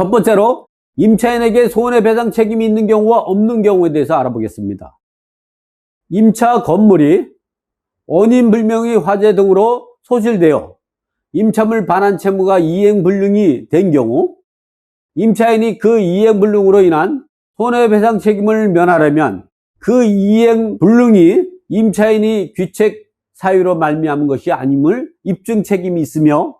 첫 번째로 임차인에게 손해배상 책임이 있는 경우와 없는 경우에 대해서 알아보겠습니다. 임차 건물이 원인 불명의 화재 등으로 소실되어 임차물 반환 채무가 이행불능이 된 경우 임차인이 그 이행불능으로 인한 손해배상 책임을 면하려면 그 이행불능이 임차인이 귀책 사유로 말미암은 것이 아님을 입증 책임이 있으며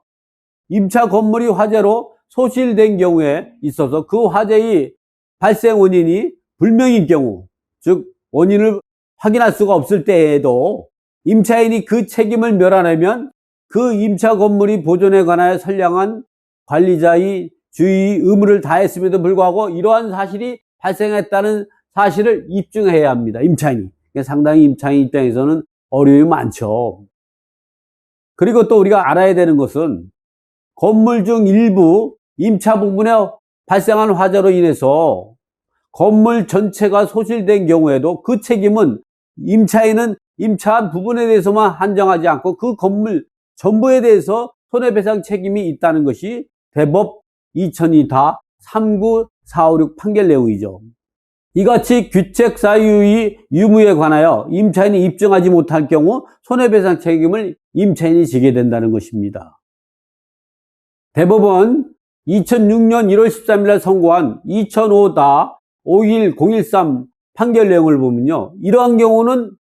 임차 건물이 화재로 소실된 경우에 있어서 그 화재의 발생 원인이 불명인 경우, 즉 원인을 확인할 수가 없을 때에도 임차인이 그 책임을 멸하려면 그 임차 건물이 보존에 관하여 선량한 관리자의 주의 의무를 다했음에도 불구하고 이러한 사실이 발생했다는 사실을 입증해야 합니다. 임차인이. 상당히 임차인 입장에서는 어려움이 많죠. 그리고 또 우리가 알아야 되는 것은 건물 중 일부 임차 부분에 발생한 화재로 인해서 건물 전체가 소실된 경우에도 그 책임은 임차인은 임차한 부분에 대해서만 한정하지 않고 그 건물 전부에 대해서 손해배상 책임이 있다는 것이 대법 2002다 39456 판결 내용이죠. 이같이 규책 사유의 유무에 관하여 임차인이 입증하지 못할 경우 손해배상 책임을 임차인이 지게 된다는 것입니다. 대법원 2006년 1월 13일 날 선고한 2005다 51013 판결 내용을 보면요. 이러한 경우는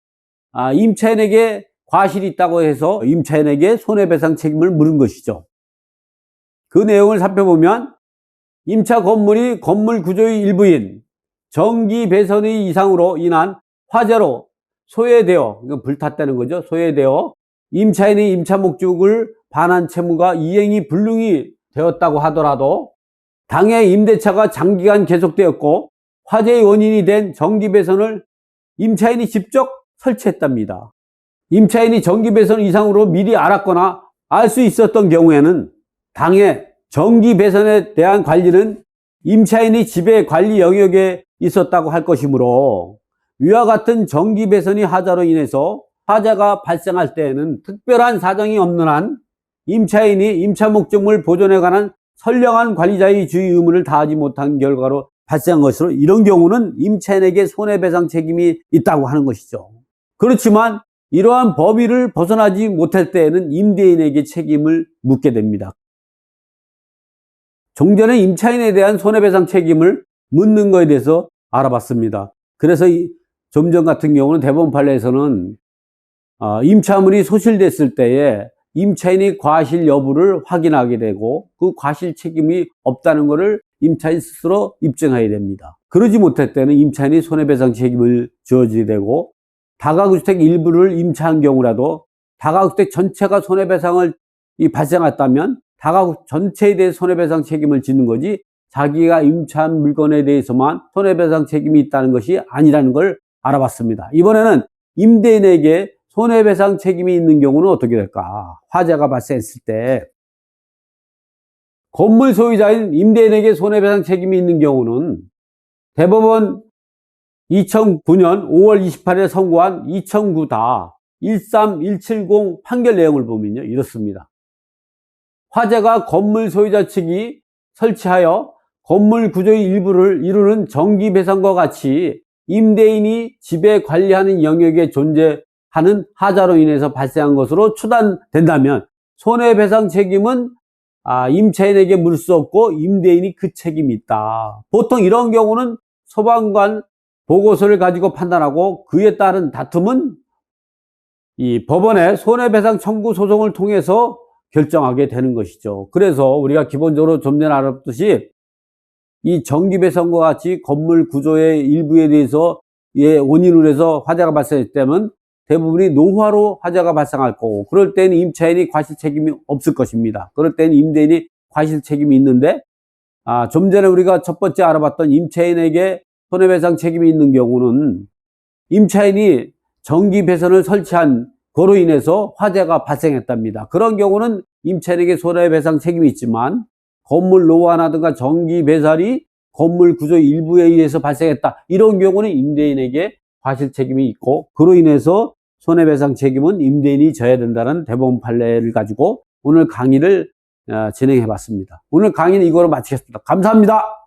아, 임차인에게 과실이 있다고 해서 임차인에게 손해배상 책임을 물은 것이죠. 그 내용을 살펴보면 임차 건물이 건물 구조의 일부인 전기 배선의 이상으로 인한 화재로 소외되어 이건 불탔다는 거죠. 소외되어 임차인의 임차 목적을 반환 채무가 이행이 불능이 되었다고 하더라도 당해 임대차가 장기간 계속되었고 화재의 원인이 된 전기 배선을 임차인이 직접 설치했답니다. 임차인이 전기 배선 이상으로 미리 알았거나 알 수 있었던 경우에는 당해 전기 배선에 대한 관리는 임차인이 집의 관리 영역에 있었다고 할 것이므로 위와 같은 전기 배선이 하자로 인해서 화재가 발생할 때에는 특별한 사정이 없는 한 임차인이 임차 목적물 보존에 관한 선량한 관리자의 주의 의무를 다하지 못한 결과로 발생한 것으로 이런 경우는 임차인에게 손해배상 책임이 있다고 하는 것이죠. 그렇지만 이러한 법의를 벗어나지 못할 때에는 임대인에게 책임을 묻게 됩니다. 종전에 임차인에 대한 손해배상 책임을 묻는 것에 대해서 알아봤습니다. 그래서 좀 전 같은 경우는 대법원 판례에서는 아, 임차물이 소실됐을 때에 임차인이 과실 여부를 확인하게 되고 그 과실 책임이 없다는 것을 임차인 스스로 입증해야 됩니다. 그러지 못할 때는 임차인이 손해배상 책임을 지어지게 되고 다가구주택 일부를 임차한 경우라도 다가구주택 전체가 손해배상을 발생했다면 다가구 전체에 대해 손해배상 책임을 짓는 거지 자기가 임차한 물건에 대해서만 손해배상 책임이 있다는 것이 아니라는 걸 알아봤습니다. 이번에는 임대인에게 손해배상 책임이 있는 경우는 어떻게 될까? 화재가 발생했을 때 건물 소유자인 임대인에게 손해배상 책임이 있는 경우는 대법원 2009년 5월 28일에 선고한 2009다 13170 판결 내용을 보면요. 이렇습니다. 화재가 건물 소유자 측이 설치하여 건물 구조의 일부를 이루는 전기배선과 같이 임대인이 집에 관리하는 영역에 존재 하는 하자로 인해서 발생한 것으로 추단된다면 손해배상 책임은 아, 임차인에게 물 수 없고 임대인이 그 책임이 있다. 보통 이런 경우는 소방관 보고서를 가지고 판단하고 그에 따른 다툼은 이 법원의 손해배상 청구 소송을 통해서 결정하게 되는 것이죠. 그래서 우리가 기본적으로 좀 전에 알았듯이 이 전기배선과 같이 건물 구조의 일부에 대해서 예, 원인으로 해서 화재가 발생했다면 대부분이 노후화로 화재가 발생할 거고 그럴 때는 임차인이 과실 책임이 없을 것입니다. 그럴 때는 임대인이 과실 책임이 있는데 아, 좀 전에 우리가 첫 번째 알아봤던 임차인에게 손해배상 책임이 있는 경우는 임차인이 전기 배선을 설치한 거로 인해서 화재가 발생했답니다. 그런 경우는 임차인에게 손해배상 책임이 있지만 건물 노화라든가 전기 배설이 건물 구조 일부에 의해서 발생했다. 이런 경우는 임대인에게 과실 책임이 있고 그로 인해서 손해배상 책임은 임대인이 져야 된다는 대법원 판례를 가지고 오늘 강의를 어, 진행해 봤습니다. 오늘 강의는 이거로 마치겠습니다. 감사합니다.